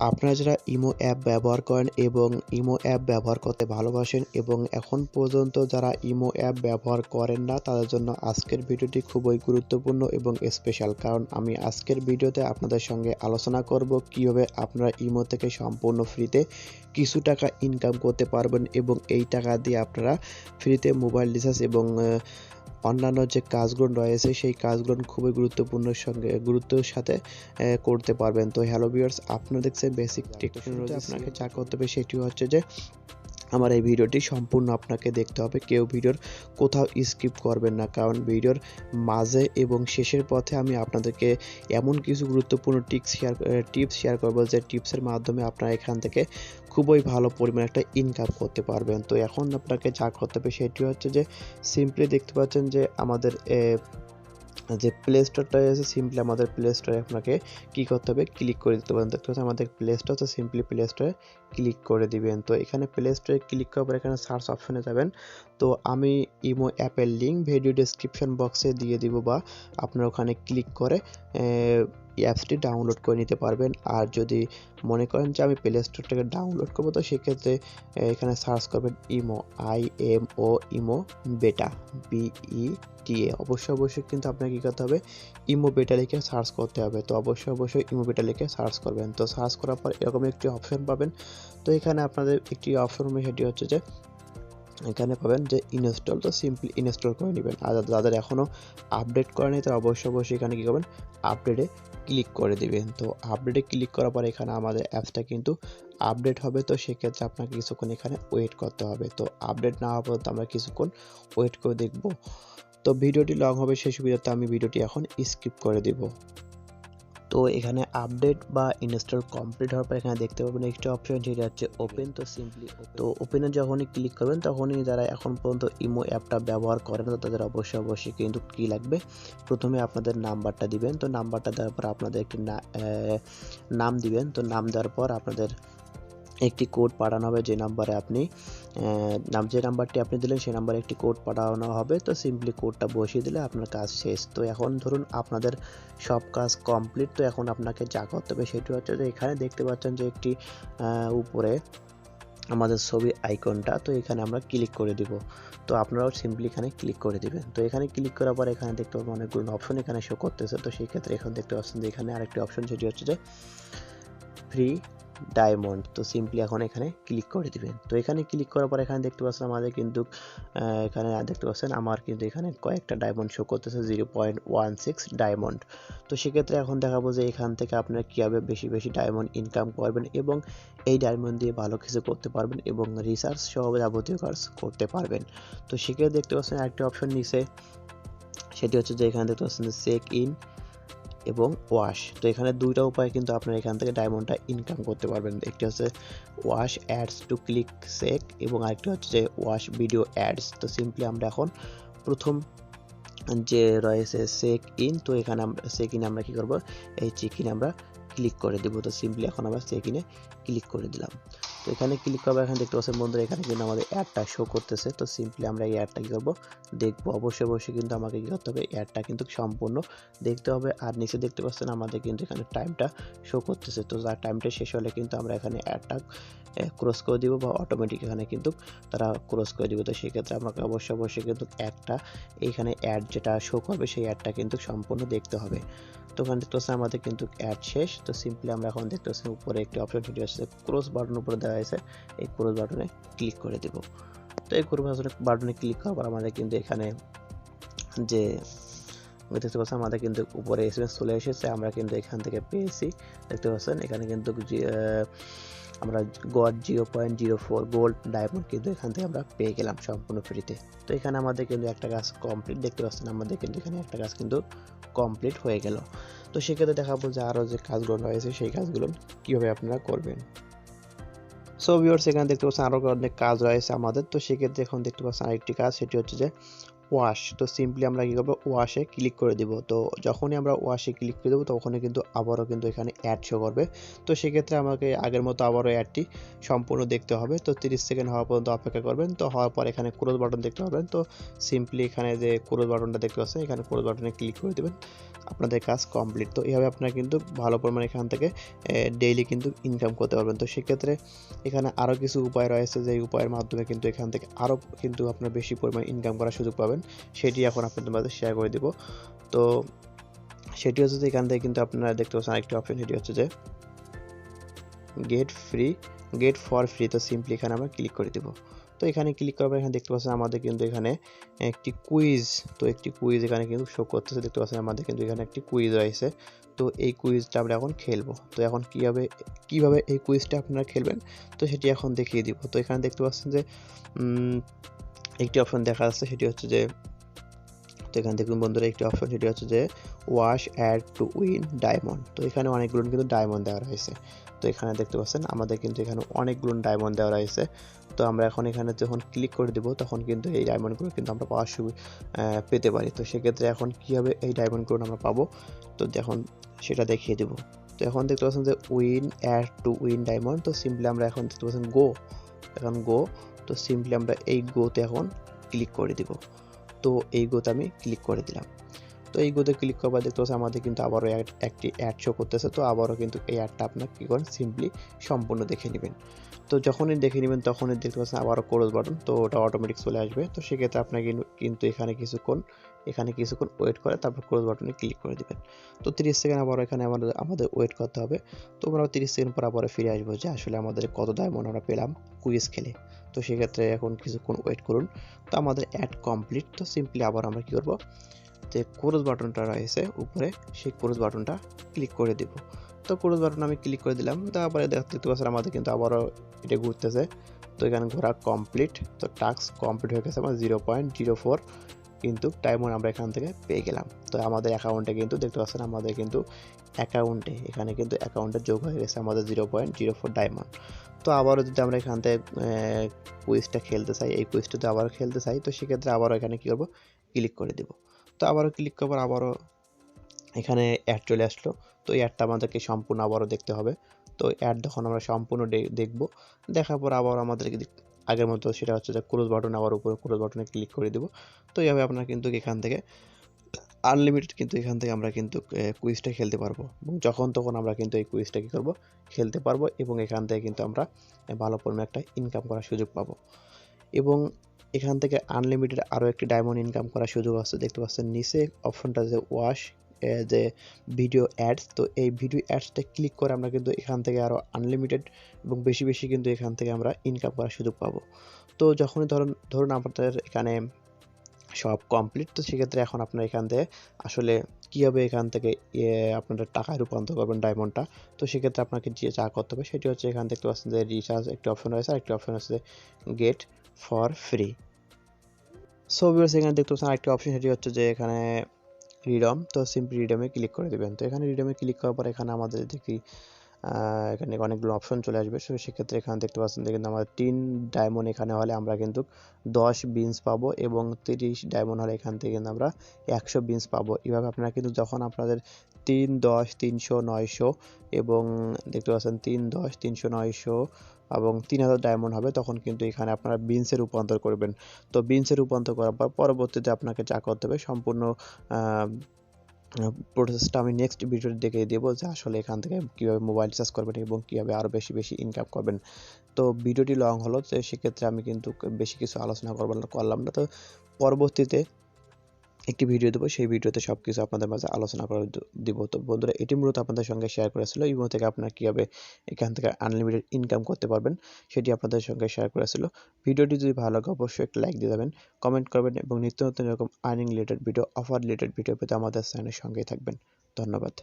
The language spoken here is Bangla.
আপনারা যারা ইমো অ্যাপ ব্যবহার করেন এবং ইমো অ্যাপ ব্যবহার করতে ভালোবাসেন এবং এখন পর্যন্ত যারা ইমো অ্যাপ ব্যবহার করেন না, তাদের জন্য আজকের ভিডিওটি খুবই গুরুত্বপূর্ণ এবং স্পেশাল কারণ আমি আজকের ভিডিওতে আপনাদের সঙ্গে আলোচনা করব কীভাবে আপনারা ইমো থেকে সম্পূর্ণ ফ্রিতে কিছু টাকা ইনকাম করতে পারবেন এবং এই টাকা দিয়ে আপনারা ফ্রিতে মোবাইল রিচার্জ এবং অন্যান্য যে কাজগুলো রয়েছে সেই কাজগুলো খুবই গুরুত্বপূর্ণ সঙ্গে গুরুত্বের সাথে আহ, করতে পারবেন। তো হ্যালো ভিউয়ার্স আপনারা দেখছেন বেসিক টেকনোলজি আপনাকে যা করতে হবে সেটি হচ্ছে যে আমার এই ভিডিওটি সম্পূর্ণ আপনাকে দেখতে হবে। কেউ ভিডিওর কোথাও স্কিপ করবেন না, কারণ ভিডিওর মাঝে এবং শেষের পথে আমি আপনাদেরকে এমন কিছু গুরুত্বপূর্ণ টিপস শেয়ার টিপস শেয়ার করব যে টিপসের মাধ্যমে আপনারা এখান থেকে খুবই ভালো পরিমাণে একটা ইনকাম করতে পারবেন। তো এখন আপনাকে যা করতে হবে সেটি হচ্ছে যে সিম্পলি দেখতে পাচ্ছেন যে আমাদের যে প্লে স্টোরটা আছে সিম্পলি আমাদের প্লে স্টোরে আপনাকে কি করতে হবে? ক্লিক করে দিতে পারেন। দেখতে পাচ্ছেন, আমাদের প্লে স্টোর তো সিম্পলি প্লে স্টোরে ক্লিক করে দিবেন। তো এখানে প্লে স্টোরে ক্লিক করার পর এখানে সার্চ অপশনে যাবেন। তো আমি ইমো অ্যাপের লিঙ্ক ভিডিও ডেসক্রিপশন বক্সে দিয়ে দিব বা আপনারা ওখানে ক্লিক করে অ্যাপসটি ডাউনলোড করে নিতে পারবেন। আর যদি মনে করেন যে আমি প্লে স্টোর থেকে ডাউনলোড করব, তো সেক্ষেত্রে এখানে সার্চ করবেন imo I M O imo beta B E T A অবশ্যই অবশ্যই কিন্তু আপনাকে কী করতে হবে? ইমো বেটা লিখে সার্চ করতে হবে। তো অবশ্যই অবশ্যই ইমো বেটা লিখে সার্চ করবেন। তো সার্চ করার পর এরকম একটি অপশন পাবেন। তো এখানে আপনাদের একটি অপশন সেটি হচ্ছে যে এখানে পাবেন যে ইনস্টল তো সিম্পলি ইনস্টল করে নেবেন। আর যাদের এখনও আপডেট করেনি তারা অবশ্যই অবশ্যই এখানে কী করবেন? আপডেটে ক্লিক করে দিবেন। তো আপডেটে ক্লিক করার পর এখানে আমাদের অ্যাপসটা কিন্তু আপডেট হবে। তো সেক্ষেত্রে আপনাকে কিছুক্ষণ এখানে ওয়েট করতে হবে। তো আপডেট না হওয়া পর্যন্ত আমরা কিছুক্ষণ ওয়েট করে দেখব। তো ভিডিওটি লং হবে, সেই সুবিধাতে আমি ভিডিওটি এখন স্কিপ করে দিব। তো এখানে আপডেট বা ইনস্টল কমপ্লিট হওয়ার পর এখানে দেখতে পাবেন নেক্সট অপশন যেটা হচ্ছে ওপেন তো সিম্পলি তো ওপেনে যখনই ক্লিক করবেন, তখনই যারা এখন পর্যন্ত ইমো অ্যাপটা ব্যবহার করেন তো তাদের অবশ্যই অবশ্যই কিন্তু কী লাগবে। প্রথমে আপনাদের নাম্বারটা দিবেন, তো নাম্বারটা দেওয়ার পর আপনাদের একটি নাম দিবেন। তো নাম দেওয়ার পর আপনাদের একটি কোড পাঠানো হবে যে নাম্বারে আপনি নাম যে নাম্বারটি আপনি দিলেন সেই নাম্বারে একটি কোড পাঠানো হবে। তো সিম্পলি কোডটা বসিয়ে দিলে আপনার কাজ শেষ। তো এখন ধরুন আপনাদের সব কাজ কমপ্লিট তো এখন আপনাকে যা করতে হবে সেটি হচ্ছে যে এখানে দেখতে পাচ্ছেন যে একটি উপরে আমাদের ছবি আইকনটা তো এখানে আমরা ক্লিক করে দিব। তো আপনারাও সিম্পলি এখানে ক্লিক করে দিবেন। তো এখানে ক্লিক করার পর এখানে দেখতে পাবেন অনেকগুলো অপশন এখানে শো করতেছে। তো সেই ক্ষেত্রে এখন দেখতে পাচ্ছেন যে এখানে আরেকটি অপশন সেটি হচ্ছে যে ফ্রি ডায়মন্ড তো সিম্পলি এখন এখানে ক্লিক করে দিবেন। তো এখানে ক্লিক করার পর এখানে দেখতে পাচ্ছেন আমাদের কিন্তু এখানে দেখতে পাচ্ছেন আমার কিন্তু এখানে কয়েকটা ডায়মন্ড শো করতেছে zero point one six diamond তো সেক্ষেত্রে এখন দেখাবো যে এখান থেকে আপনারা কীভাবে বেশি বেশি ডায়মন্ড ইনকাম করবেন এবং এই ডায়মন্ড দিয়ে ভালো কিছু করতে পারবেন এবং রিসার্চ সহ যাবতীয় কাজ করতে পারবেন। তো সেক্ষেত্রে দেখতে পাচ্ছেন একটা অপশন নিচে, সেটি হচ্ছে যে এখানে দেখতে পাচ্ছেন চেক ইন এবং ওয়াশ তো এখানে দুইটা উপায় কিন্তু আপনারা এখান থেকে ডায়মন্ডটা ইনকাম করতে পারবেন। একটি হচ্ছে ওয়াশ অ্যাডস টু ক্লিক সেক এবং আরেকটি হচ্ছে যে ওয়াশ ভিডিও অ্যাডস তো সিম্পলি আমরা এখন প্রথম যে রয়েছে চেক ইন তো এখানে আমরা চেক ইন আমরা কী করব? এই চেক ইন আমরা ক্লিক করে দিব। তো সিম্পলি এখন আমরা চেক ইনে ক্লিক করে দিলাম। তো এখানে ক্লিক করব। এখানে দেখতে পাচ্ছেন বন্ধুরা, এখানে কিন্তু আমাদের অ্যাডটা শো করতেছে। তো সিম্পলি আমরা এই অ্যাডটা কী করব? দেখব। অবশ্যই অবশ্যই কিন্তু আমাকে কী করতে হবে? অ্যাডটা কিন্তু সম্পূর্ণ দেখতে হবে। আর নিচে দেখতে পাচ্ছেন আমাদের কিন্তু এখানে টাইমটা শো করতেছে। তো যার টাইমটা শেষ হলে কিন্তু আমরা এখানে অ্যাডটা ক্রস করে দিব বা অটোমেটিক এখানে কিন্তু তারা ক্রস করে দিব। তো সেক্ষেত্রে আমাকে অবশ্যই অবশ্যই কিন্তু একটা এইখানে অ্যাড যেটা শো করবে, সেই অ্যাডটা কিন্তু সম্পূর্ণ দেখতে হবে। তো ওখানে দেখতে পাচ্ছেন আমাদের কিন্তু অ্যাড শেষ। তো সিম্পলি আমরা এখন দেখতে পাচ্ছি উপরে একটি অপশন ক্রস বাটন উপরে দেওয়া হয়েছে, এই ক্রস বাটনে ক্লিক করে দেব। তো এই ক্রস বাটনে ক্লিক করার পর আমাদের কিন্তু এখানে যে দেখতে পাচ্ছেন আমাদের কিন্তু উপরে এস চলে এসেছে, আমরা কিন্তু এখান থেকে পেয়েছি। দেখতে পাচ্ছেন এখানে কিন্তু আমরা got zero point zero four gold diamond কিন্তু এখান থেকে আমরা পেয়ে গেলাম সম্পূর্ণ ফ্রিতে তো এখানে আমাদের কিন্তু একটা কাজ কমপ্লিট দেখতে পাচ্ছেন আমাদের কিন্তু এখানে একটা কাজ কিন্তু কমপ্লিট হয়ে গেল। তো সেক্ষেত্রে দেখাবো যে আরও যে কাজগুলো রয়েছে, সেই কাজগুলো কীভাবে আপনারা করবেন। সো ভিউয়ার্স এখানে দেখতে পাচ্ছেন আরও অনেক কাজ রয়েছে আমাদের। তো সেক্ষেত্রে এখন দেখতে পাচ্ছেন আরেকটি কাজ, সেটি হচ্ছে যে ওয়াশ তো সিম্পলি আমরা কী করব? ওয়াশে ক্লিক করে দিব। তো যখনই আমরা ওয়াশে ক্লিক করে দেবো, তখনই কিন্তু আবারও কিন্তু এখানে অ্যাড শো করবে। তো সেক্ষেত্রে আমাকে আগের মতো আবারও অ্যাডটি সম্পূর্ণ দেখতে হবে। তো তিরিশ সেকেন্ড হওয়া পর্যন্ত অপেক্ষা করবেন। তো হওয়ার পর এখানে ক্রোজ বাটন দেখতে পাবেন। তো সিম্পলি এখানে যে ক্রোজ বাটনটা দেখতে পাচ্ছেন, এখানে ক্রোজ বাটনে ক্লিক করে দেবেন। আপনাদের কাজ কমপ্লিট তো এইভাবে আপনারা কিন্তু ভালো পরিমাণে এখান থেকে ডেইলি কিন্তু ইনকাম করতে পারবেন। তো সেক্ষেত্রে এখানে আরও কিছু উপায় রয়েছে যে উপায়ের মাধ্যমে কিন্তু এখান থেকে আরও কিন্তু আপনার বেশি পরিমাণে ইনকাম করার সুযোগ পাবেন। সেটি এখন আপনাদের মাঝে শেয়ার করে দিব। তো সেটি হচ্ছে যে এখান থেকে কিন্তু আপনারা দেখতে পাচ্ছেন আরেকটি অপশন সেটি হচ্ছে যে get free get for free তো সিম্পলি এখানে আমরা ক্লিক করে দিব। তো এখানে ক্লিক করার এখানে দেখতে পাচ্ছেন আমাদের কিন্তু এখানে একটি কুইজ তো একটি কুইজ এখানে কিন্তু শো করতেছে, দেখতে পাচ্ছেন আমাদের কিন্তু এখানে একটি কুইজ রয়েছে। তো এই কুইজটা আমরা এখন খেলব। তো এখন কীভাবে কীভাবে এই কুইজটা আপনারা খেলবেন, তো সেটি এখন দেখিয়ে দিব। তো এখানে দেখতে পাচ্ছেন যে একটি অপশন দেখা যাচ্ছে, সেটি হচ্ছে যে, তো এখান থেকে বন্ধুরা, একটি অপশন সেটি হচ্ছে যে watch ad to win diamond তো এখানে অনেকগুলো কিন্তু ডায়মন্ড দেওয়া রয়েছে। তো এখানে দেখতে পাচ্ছেন, আমাদের কিন্তু এখানে অনেকগুলো ডায়মন্ড দেওয়া রয়েছে। তো আমরা এখন এখানে যখন ক্লিক করে দেবো, তখন কিন্তু এই ডায়মন্ডগুলো কিন্তু আমরা পাওয়ার পেতে পারি। তো সেক্ষেত্রে এখন কীভাবে এই ডায়মন্ডগুলো আমরা পাবো? তো এখন সেটা দেখিয়ে দেবো। তো এখন দেখতে পাচ্ছেন যে win ad to win diamond তো সিম্পলি আমরা এখন দেখতে পাচ্ছেন গো এখন গো তো সিম্পলি আমরা এই গোতে এখন ক্লিক করে দিব। তো এই গোতে আমি ক্লিক করে দিলাম। তো এই গোতে ক্লিক করবার দেখতে পাচ্ছি আমাদের কিন্তু আবারও একটি অ্যাড শো করতেছে। তো আবারও কিন্তু এই অ্যাডটা আপনার কী করেন? সিম্পলি সম্পূর্ণ দেখে নেবেন। তো যখনই দেখে নেবেন, তখনই দেখতে পাচ্ছেন আবারও ক্লোজ বাটন তো ওটা অটোমেটিক চলে আসবে। তো সেক্ষেত্রে আপনাকে কিন্তু এখানে কিছুক্ষণ এখানে কিছুক্ষণ ওয়েট করে তারপর ক্লোজ বাটনে ক্লিক করে দেবেন। তো তিরিশ সেকেন্ড আবার এখানে আমাদের আমাদের ওয়েট করতে হবে। তো আমরা তিরিশ সেকেন্ড পর আবার ফিরে আসব যে আসলে আমাদের কত ডায়মন্ড আমরা পেলাম কুইজ খেলে। তো সেক্ষেত্রে এখন কিছুক্ষণ ওয়েট করুন। তো আমাদের অ্যাড কমপ্লিট তো সিম্পলি আবার আমরা কী করব? যে ক্রোজ বাটনটা রয়েছে উপরে, সেই ক্রোজ বাটনটা ক্লিক করে দিব। তো ক্রোজ বাটন আমি ক্লিক করে দিলাম তারপরে দেখতে পাচ্ছেন আমাদের কিন্তু আবারও এটা ঘুরতেছে। তো এখানে ঘোরা কমপ্লিট তো টাস্ক কমপ্লিট হয়ে গেছে আমার জিরো পয়েন্ট জিরো ফোর কিন্তু ডায়মন্ড আমরা এখান থেকে পেয়ে গেলাম। তো আমাদের অ্যাকাউন্টে কিন্তু দেখতে পাচ্ছেন আমাদের কিন্তু অ্যাকাউন্টে এখানে কিন্তু অ্যাকাউন্টে যোগ হয়ে গেছে আমাদের zero point zero four diamond তো আবারও যদি আমরা এখান থেকে কুইজটা খেলতে চাই, এই কুইজটা কুইজটাতে আবারও খেলতে চাই, তো সেক্ষেত্রে আবারও এখানে কী করব? ক্লিক করে দেবো। তো আবারও ক্লিক করবার আবারও এখানে অ্যাড চলে আসলো। তো এই অ্যাডটা আমাদেরকে সম্পূর্ণ আবারও দেখতে হবে। তো অ্যাড যখন আমরা সম্পূর্ণ দেখব, দেখার পর আবার আমাদেরকে আগের মতো সেটা হচ্ছে যে ক্রোজ বাটন আবার উপরে ক্রোজ বাটনে ক্লিক করে দেবো। তো এইভাবে আপনারা কিন্তু এখান থেকে আনলিমিটেড কিন্তু এখান থেকে আমরা কিন্তু কুইজটা খেলতে পারব। এবং যখন তখন আমরা কিন্তু এই কুইজটা কী করব? খেলতে পারব এবং এখান থেকে কিন্তু আমরা ভালো পরিমাণে একটা ইনকাম করার সুযোগ পাবো। এবং এখান থেকে আনলিমিটেড আরও একটি ডায়মন্ড ইনকাম করার সুযোগ আছে। দেখতে পাচ্ছেন নিচে অপশনটা যে ওয়াশ যে ভিডিও অ্যাডস তো এই ভিডিও অ্যাডসটা ক্লিক করে আমরা কিন্তু এখান থেকে আরও আনলিমিটেড এবং বেশি বেশি কিন্তু এখান থেকে আমরা ইনকাম করার সুযোগ পাবো। তো যখনই ধরুন ধরুন আপনাদের এখানে সব কমপ্লিট তো সেক্ষেত্রে এখন আপনার এখান থেকে আসলে কীভাবে এখান থেকে আপনারা টাকায় রূপান্তর করবেন ডায়মন্ডটা তো সেক্ষেত্রে আপনাকে যে চা করতে হবে সেটি হচ্ছে এখান দেখতে পাচ্ছেন যে রিচার্জ একটি অপশন রয়েছে আর একটি অপশন আছে get for free so viewers এখানে দেখতে পাচ্ছেন আরেকটি অপশন সেটি হচ্ছে যে এখানে রিডম তো সিম্পলি রিডমে ক্লিক করে দেবেন। তো এখানে রিডমে ক্লিক করার পর এখানে আমাদের দেখি এখানে অনেকগুলো অপশন চলে আসবে। সো সেক্ষেত্রে এখানে দেখতে পাচ্ছেন কিন্তু আমাদের তিন ডায়মন্ড এখানে হলে আমরা কিন্তু দশ বিনস পাবো এবং তিরিশ ডায়মন্ড হলে এখান থেকে কিন্তু আমরা একশো বিনস পাবো। এভাবে আপনারা কিন্তু যখন আপনাদের তিন দশ তিনশো নয়শো এবং দেখতে পাচ্ছেন তিন দশ তিনশো নয়শো এবং তিন হাজার ডায়মন্ড হবে, তখন কিন্তু এখানে আপনারা বিনসে রূপান্তর করবেন। তো বিনসে রূপান্তর করার পর পরবর্তীতে আপনাকে যা করতে হবে, সম্পূর্ণ প্রসেসটা আমি নেক্সট ভিডিওতে দেখিয়ে দেবো যে আসলে এখান থেকে কীভাবে মোবাইল রিচার্জ করবেন এবং কীভাবে আরও বেশি বেশি ইনকাম করবেন। তো ভিডিওটি লং হলো, তো সেক্ষেত্রে আমি কিন্তু বেশি কিছু আলোচনা করলাম না। তো পরবর্তীতে একটি ভিডিও দেবো, সেই ভিডিওতে সব কিছু আপনাদের মাঝে আলোচনা করে দিব। তো বন্ধুরা, এটি মূলত আপনাদের সঙ্গে শেয়ার করেছিল। ইমো থেকে আপনারা কীভাবে এখান থেকে আনলিমিটেড ইনকাম করতে পারবেন, সেটি আপনাদের সঙ্গে শেয়ার করেছিল। ভিডিওটি যদি ভালো লাগে, অবশ্যই একটা লাইক দিয়ে দেবেন কমেন্ট করবেন এবং নিত্য নতুন এরকম earning related video offer related video পেতে আমাদের চ্যানেলের সঙ্গেই থাকবেন। ধন্যবাদ।